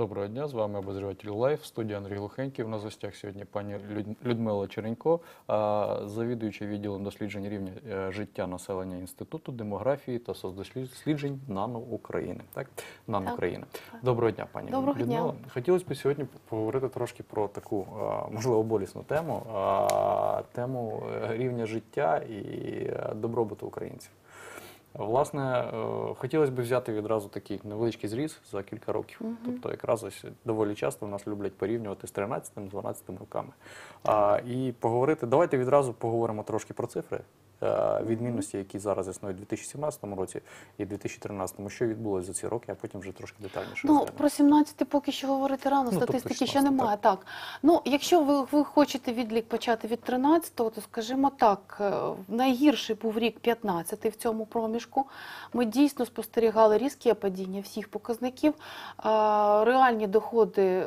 Доброго дня, з вами обозріватель Лайф, студія Андрій Глухенький. На гостях сьогодні пані Люд- Людмила Черенько, завідуюча відділом досліджень рівня е, життя населення Інституту демографії та соцдосліджень НАНО України. Так, НАНО Так. України. Доброго дня, пані Доброго дня. Людмила. Хотілося б сьогодні поговорити трошки про таку можливо болісну тему, тему е, рівня життя і е, добробуту українців. Власне, е, хотілося б взяти відразу такий невеличкий зріз за кілька років. Тобто, якраз ось доволі часто нас люблять порівнювати з 13-12 роками. А, і поговорити, давайте відразу поговоримо трошки про цифри. Е, Відмінності, які зараз існують у 2017 році і 2013, що відбулося за ці роки, а потім вже трошки детальніше. Ну про 17 поки що говорити рано, Ну, тобто статистики ще немає. Так. ну якщо ви, ви хочете відлік почати від 13-го, то скажімо так, е, найгірший був рік 15 в цьому проміжку. Ми дійсно спостерігали різкі падіння всіх показників. Реальні доходи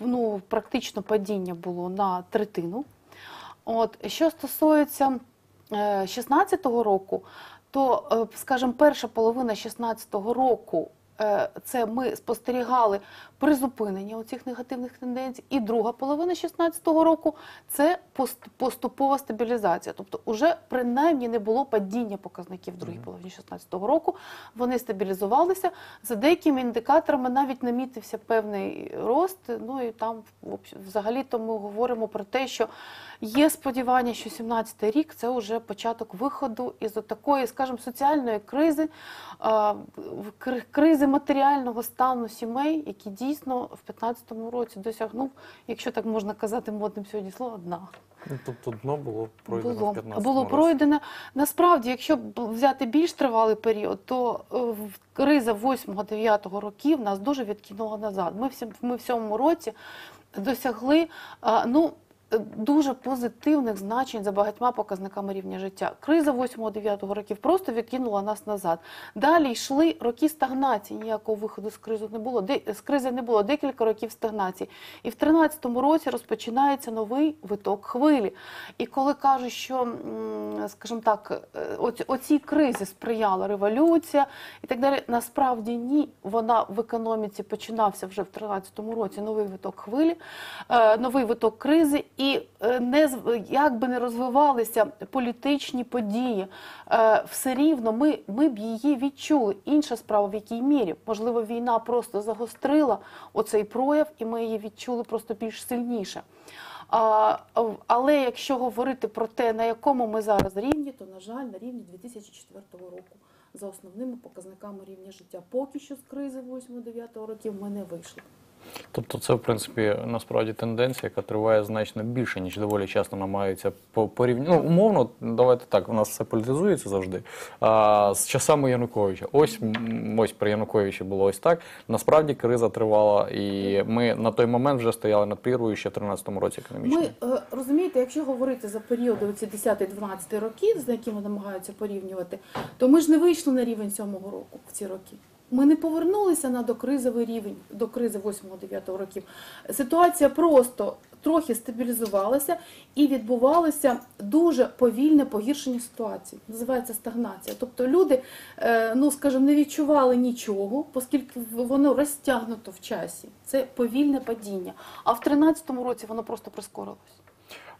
ну, практично падіння було на третину. От що стосується 16-го року, то, е, скажімо, перша половина 16-го року е, це ми спостерігали призупинення оцих негативних тенденцій, і друга половина 16-го року це поступова стабілізація. Тобто, уже принаймні не було падіння показників в другій половині 16-го року. Вони стабілізувалися. За деякими індикаторами навіть намітився певний рост. Ну і там взагалі-то ми говоримо про те, що є сподівання, що 17-й рік це вже початок виходу із такої, скажімо, соціальної кризи, в- кри- кризи матеріального стану сімей, які дійсно в 15-му році досягнув, якщо так можна казати модним сьогодні слово, дна. Ну, тобто дно було пройдено в Було, 15 було році. пройдено. Насправді, якщо взяти більш тривалий період, то е, криза 8-9 років нас дуже відкинула назад. Ми, всі, ми в цьому році досягли ну, дуже позитивних значень за багатьма показниками рівня життя. Криза 8-9 років просто відкинула нас назад. Далі йшли роки стагнації, ніякого виходу з кризи не було. З кризи не було декілька років стагнації. І в 13-му році розпочинається новий виток хвилі. І коли кажуть, що, скажімо так, е, оцій кризі сприяла революція і так далі, насправді ні. Вона в економіці починався вже в 13-му році новий виток хвилі, е, новий виток кризи, і е, не як би не розвивалися політичні події, е, все рівно ми, ми б її відчули. Інша справа, в якій мірі. Можливо, війна просто загострила оцей прояв, і ми її відчули просто більш сильніше. А, але якщо говорити про те, на якому ми зараз рівні, то на жаль, на рівні 2004 року. За основними показниками рівня життя. Поки що з кризи 8-9 років ми не вийшли. Тобто це, в принципі, насправді тенденція, яка триває значно більше, ніж доволі часто намагаються по- порівняти. Ну, умовно, давайте так, у нас все політизується завжди. А, з часами Януковича. Ось, ось при Януковичі було ось так. Насправді криза тривала, і ми на той момент вже стояли над прірвою ще в 13-му році економічно. Ми е, розумієте, якщо говорити за періоди оці 10-12 років, з якими намагаються порівнювати, то ми ж не вийшли на рівень 7-го року в ці роки. Ми не повернулися на докризовий рівень, до кризи 8-9 років. Ситуація просто трохи стабілізувалася і відбувалося дуже повільне погіршення ситуації. Називається стагнація. Тобто люди, е, ну скажімо, не відчували нічого, оскільки воно розтягнуто в часі. Це повільне падіння. А в 13-му році воно просто прискорилось.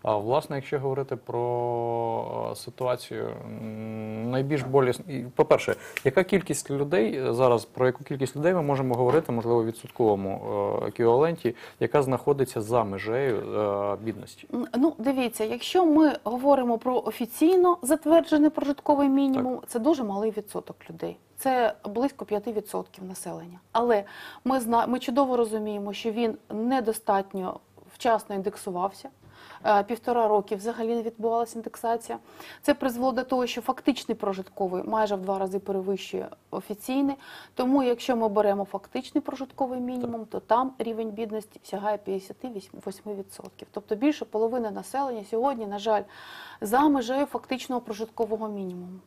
А власне, якщо говорити про е, ситуацію, найбільш болісно, по-перше, яка кількість людей е, зараз, про яку кількість людей ми можемо говорити, можливо, в відсотковому е, еквіваленті, яка знаходиться за межею бідності? Ну, дивіться, якщо ми говоримо про офіційно затверджений прожитковий мінімум, це дуже малий відсоток людей. Це близько 5% населення. Але ми зна... ми чудово розуміємо, що він недостатньо вчасно індексувався. Е, Півтора роки взагалі не відбувалася індексація. Це призвело до того, що фактичний прожитковий майже в два рази перевищує офіційний. Тому, якщо ми беремо фактичний прожитковий мінімум, то там рівень бідності сягає 58%. Тобто більше половини населення сьогодні, на жаль, за межею фактичного прожиткового мінімуму.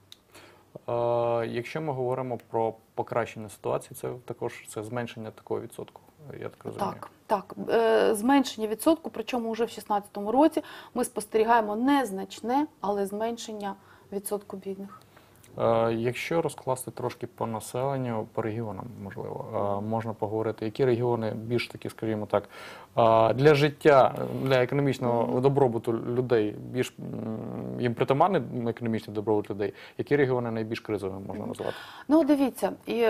Е, Якщо ми говоримо про покращення ситуації, це також це зменшення такого відсотку. Я так розумію. Так, так. Е, зменшення відсотку, причому вже в 2016 році ми спостерігаємо незначне, але зменшення відсотку бідних. Е, Якщо розкласти трошки по населенню, по регіонам, можливо, е, можна поговорити, які регіони більш такі, скажімо так, е, для життя, для економічного добробуту людей більш їм притаманний економічний добробут людей, які регіони найбільш кризовими можна назвати? Ну, дивіться, і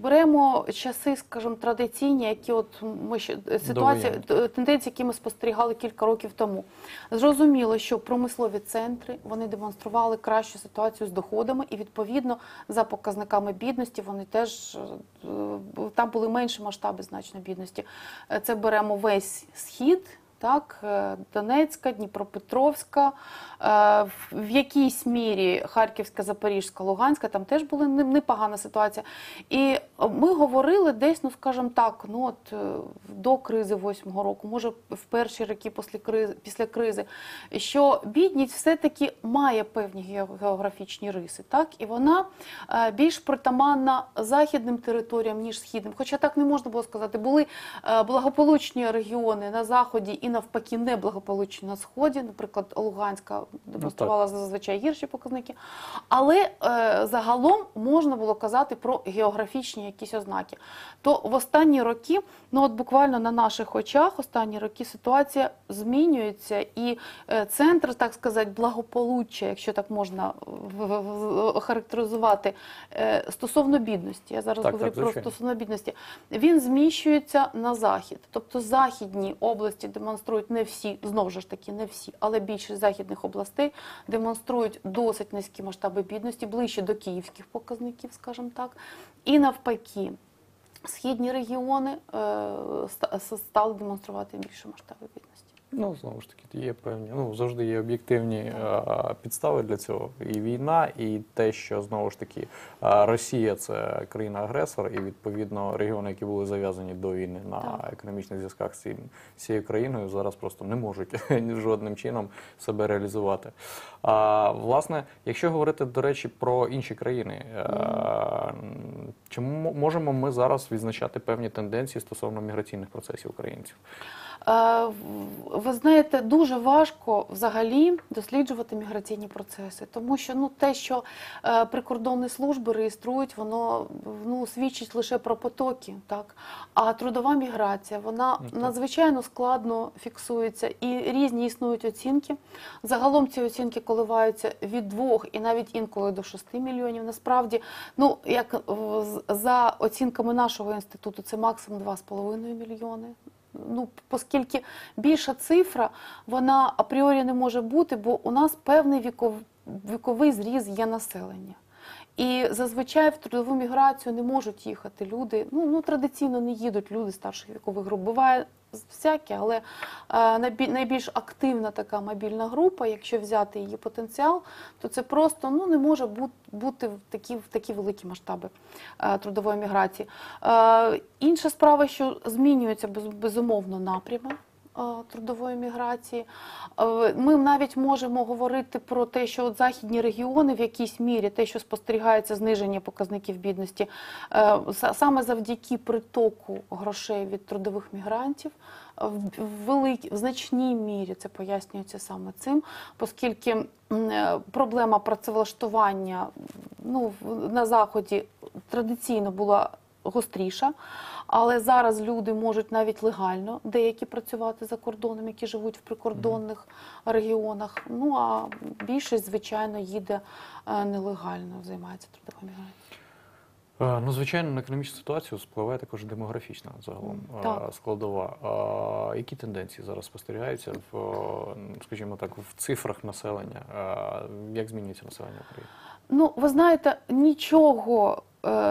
беремо часи, скажімо, традиційні, які от ми ще ситуація, тенденції, які ми спостерігали кілька років тому. Зрозуміло, що промислові центри вони демонстрували кращу ситуацію з доходами, і відповідно за показниками бідності вони теж е, там були менші масштаби значно бідності. Е, Це беремо весь схід. Так, е, Донецька, Дніпропетровська, е, в- якійсь мірі Харківська, Запорізька, Луганська, там теж була непогана ситуація. І ми говорили десь, ну скажімо так, ну от е, до кризи восьмого року, може в перші роки після кризи, після кризи, що бідність все-таки має певні географічні риси, так, і вона більш притаманна західним територіям, ніж східним. Хоча так не можна було сказати. Були благополучні регіони на заході і навпаки неблагополучні на сході. Наприклад, Луганська демонструвала зазвичай гірші показники. Але е, загалом можна було казати про географічні якісь ознаки. То в останні роки, ну от буквально на наших очах, останні роки ситуація змінюється, і е, центр, так сказати, благополуччя, якщо так можна в- охарактеризувати, е, стосовно бідності. Я зараз Так, говорю так, про звичайно. стосовно бідності. Він зміщується на захід. Тобто західні області демонструють не всі, знову ж таки, не всі, але більшість західних областей демонструють досить низькі масштаби бідності, ближче до київських показників, скажімо так. І навпаки, східні регіони е, стали демонструвати більше масштаби бідності. Ну, знову ж таки, є певні, ну завжди є об'єктивні підстави для цього. І війна, і те, що знову ж таки Росія це країна-агресор, і відповідно регіони, які були зав'язані до війни на Так. економічних зв'язках з цією країною, зараз просто не можуть жодним чином себе реалізувати. А власне, якщо говорити, до речі, про інші країни, е, чи можемо ми зараз відзначати певні тенденції стосовно міграційних процесів українців? Е, Ви знаєте, дуже важко взагалі досліджувати міграційні процеси, тому що ну те, що е, прикордонні служби реєструють, воно ну свідчить лише про потоки, так а трудова міграція вона Ну, надзвичайно складно фіксується і різні існують оцінки. Загалом ці оцінки коливаються від двох і навіть інколи до 6 мільйонів. Насправді, ну як за оцінками нашого інституту, це максимум 2,5 мільйони. Ну, оскільки більша цифра, вона апріорі не може бути, бо у нас певний віков, віковий зріз є населення. І зазвичай в трудову міграцію не можуть їхати люди. Ну, ну традиційно не їдуть люди старших вікових груп. Буває всяке, але е, найбільш активна така мобільна група, якщо взяти її потенціал, то це просто ну, не може бу- бути в такі, в такі великі масштаби е, трудової міграції. Е, інша справа, що змінюється без- безумовно напрями е, трудової міграції. Ми навіть можемо говорити про те, що от західні регіони в якійсь мірі, те, що спостерігається зниження показників бідності, е, саме завдяки притоку грошей від трудових мігрантів, в в великій, в значній мірі це пояснюється саме цим, оскільки е, проблема працевлаштування ну, на Заході традиційно була гостріша, але зараз люди можуть навіть легально деякі працювати за кордоном, які живуть в прикордонних регіонах. Ну а більшість, звичайно, їде е, нелегально, займається трудовою міграцією. Е, Ну, звичайно, на економічну ситуацію впливає також демографічна загалом е, Так. складова. А Які тенденції зараз спостерігаються в, скажімо так, в цифрах населення? Як змінюється населення України? Ну, ви знаєте, нічого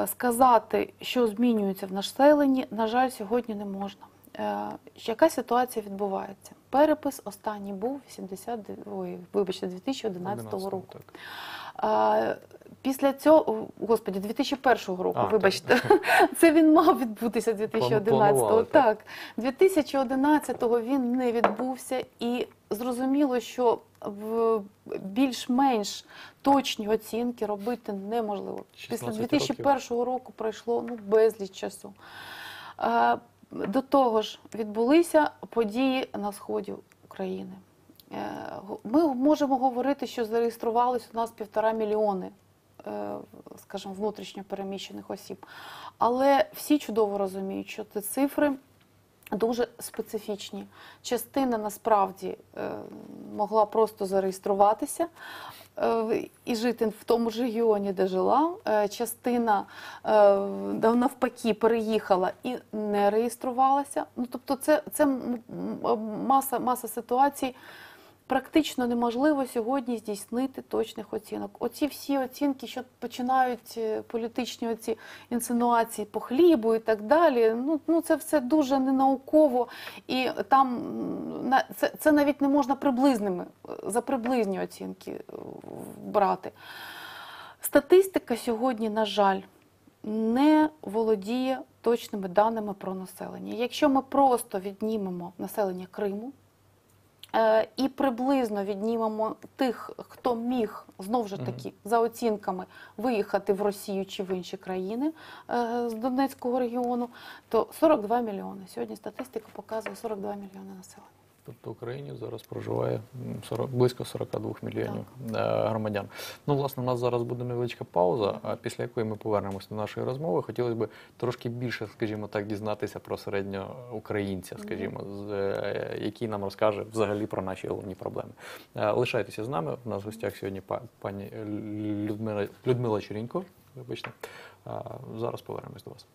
сказати, що змінюється в населенні, на жаль, сьогодні не можна. Е, яка ситуація відбувається? Перепис останній був 80, ой, вибачте, 2011 року. Так. А, після цього, господі, 2001 року, А, вибачте, це він мав відбутися 2011-го. Планували, так. Так, 2011-го він не відбувся, і зрозуміло, що в більш-менш точні оцінки робити неможливо. Після 16 2001 року пройшло ну, безліч часу. До того ж, відбулися події на сході України. Е, Ми можемо говорити, що зареєструвалось у нас півтора мільйони е, скажімо, внутрішньо переміщених осіб. Але всі чудово розуміють, що ці цифри дуже специфічні. Частина насправді е, могла просто зареєструватися і жити в тому ж регіоні, де жила. Частина навпаки переїхала і не реєструвалася. Ну тобто, це, це маса, маса ситуацій. Практично неможливо сьогодні здійснити точних оцінок. Оці всі оцінки, що починають е, політичні оці інсинуації по хлібу і так далі. Ну, ну це все дуже ненауково, і там це, це навіть не можна приблизними е, за приблизні оцінки е, брати. Статистика сьогодні, на жаль, не володіє точними даними про населення. Якщо ми просто віднімемо населення Криму, і приблизно віднімемо тих, хто міг знову ж таки за оцінками виїхати в Росію чи в інші країни е, з Донецького регіону, то 42 мільйони. Сьогодні статистика показує 42 мільйони населення. Тобто в Україні зараз проживає 40, близько 42 мільйонів е, громадян. Ну, власне, у нас зараз буде невеличка пауза, після якої ми повернемося до нашої розмови. Хотілося б трошки більше, скажімо так, дізнатися про середньоукраїнця, скажімо, з, е, який нам розкаже взагалі про наші головні проблеми. Е, Лишайтеся з нами. У нас в гостях сьогодні пані Людмила, Людмила Чурінько. Вибачте. Зараз повернемось до вас.